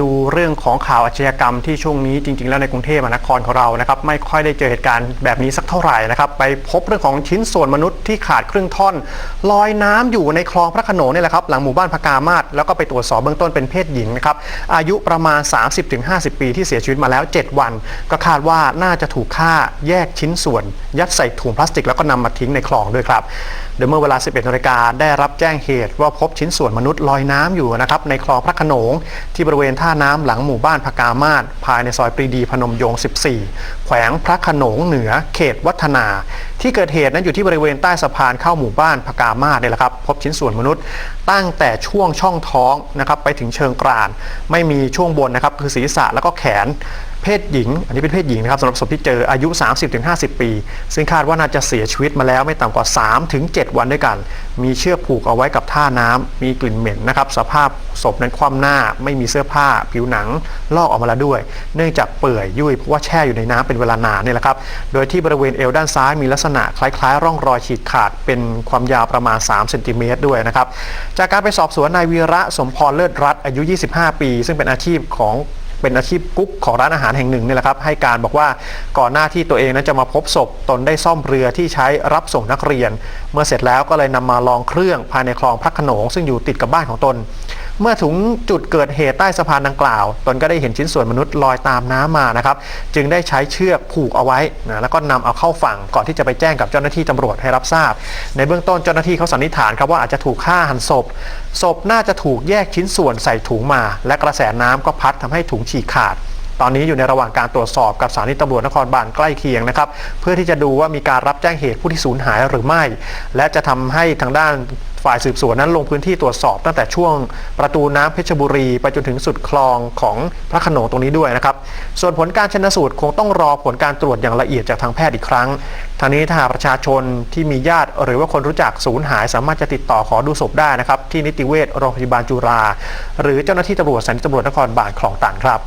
ดู เรื่องของข่าวอาชญากรรมที่ช่วงนี้จริง ๆ แล้วในกรุงเทพมหานครของเรานะครับไม่ค่อยได้เจอเหตุการณ์แบบนี้สักเท่าไหร่นะครับไปพบเรื่องของชิ้นส่วนมนุษย์ที่ขาดครึ่งท่อน ลอยน้ำอยู่ในคลองพระโขนงนี่แหละครับหลังหมู่บ้านพกามาศแล้วก็ไปตรวจสอบเบื้องต้นเป็นเพศหญิงนะครับอายุประมาณ 30-50 ปีที่เสียชีวิตมาแล้ว 7 วัน ก็คาดว่าน่าจะถูกฆ่าแยกชิ้นส่วน ยัดใส่ถุงพลาสติก แล้วก็นำมาทิ้งในคลองด้วยครับโดยเมื่อเวลา 11นาฬิกาได้รับแจ้งเหตุว่าพบชิ้นส่วนมนุษย์ลอยน้ำอยู่นะครับในคลองพระขนงที่บริเวณท่าน้ำหลังหมู่บ้านพกามาศภายในซอยปรีดีพนมยงค์14 แขวงพระขนงเหนือเขตวัฒนาที่เกิดเหตุนั้นอยู่ที่บริเวณใต้สะพานเข้าหมู่บ้านพกามาศเนี่ยแหละครับ พบชิ้นส่วนมนุษย์ตั้งแต่ช่วงช่องท้องนะครับไปถึงเชิงกราน ไม่มีช่วงบนนะครับคือศีรษะแล้วก็แขนเพศหญิง อันนี้เป็นเพศหญิงนะครับสำหรับศพที่เจออายุ 30-50 ปี ซึ่งคาดว่าน่าจะเสียชีวิตมาแล้วไม่ต่ำกว่า 3-7 วันด้วยกัน มีเชือกผูกเอาไว้กับท่าน้ำมีกลิ่นเหม็นนะครับสภาพศพนั้นคว่ำหน้า ไม่มีเสื้อผ้า ผิวหนัง ลอกออกมาแล้วด้วย เนื่องจากเปื่อยยุ่ยเพราะว่าแช่อยู่ในน้ำเป็นเวลานานนี่แหละครับโดยที่บริเวณเอวด้านซ้ายมีลักษณะคล้ายๆ ร่องรอยฉีกขาดเป็นความยาวประมาณ3เซนติเมตรด้วยนะครับ จากการไปสอบสวนนายวีระสมพรเลิศรัตน์อายุ 25 ปี ซึ่งเป็นอาชีพของเป็นอาชีพกุ๊กของร้านอาหารแห่งหนึ่งนี่แหละครับให้การบอกว่าก่อนหน้าที่ตัวเองนั้นจะมาพบศพตนได้ซ่อมเรือที่ใช้รับส่งนักเรียน เมื่อเสร็จแล้วก็เลยนำมาลองเครื่องภายในคลองพระขนงซึ่งอยู่ติดกับบ้านของตน เมื่อถึงจุดเกิดเหตุใต้สะพานดังกล่าว ตนก็ได้เห็นชิ้นส่วนมนุษย์ลอยตามน้ำมานะครับ จึงได้ใช้เชือกผูกเอาไว้นะแล้วก็นำเอาเข้าฝั่งก่อนที่จะไปแจ้งกับเจ้าหน้าที่ตำรวจให้รับทราบ ในเบื้องต้นเจ้าหน้าที่เขาสันนิษฐานครับว่าอาจจะถูกฆ่าหันศพ ศพน่าจะถูกแยกชิ้นส่วนใส่ถุงมา และกระแสน้ำก็พัดทำให้ถุงฉีกขาดตอนนี้อยู่ในระหว่างการตรวจสอบกับสถานีตำรวจนครบาลใกล้เคียงนะครับเพื่อที่จะดูว่ามีการรับแจ้งเหตุผู้ที่สูญหายหรือไม่ และจะทำให้ทางด้าน ฝ่ายสืบสวนนั้นลงพื้นที่ตรวจสอบตั้งแต่ช่วงประตูน้ำเพชรบุรี ไปจนถึงสุดคลองของพระขนงตรงนี้ด้วยนะครับ ส่วนผลการชนสูตรคงต้องรอผลการตรวจอย่างละเอียดจากทางแพทย์อีกครั้ง ทางนี้ถ้าหากประชาชนที่มีญาติหรือว่าคนรู้จักสูญหาย สามารถจะติดต่อขอดูศพได้นะครับที่นิติเวชโรงพยาบาลจุฬาหรือเจ้าหน้าที่ตำรวจสถานีตำรวจนครบาลคลองตันครับ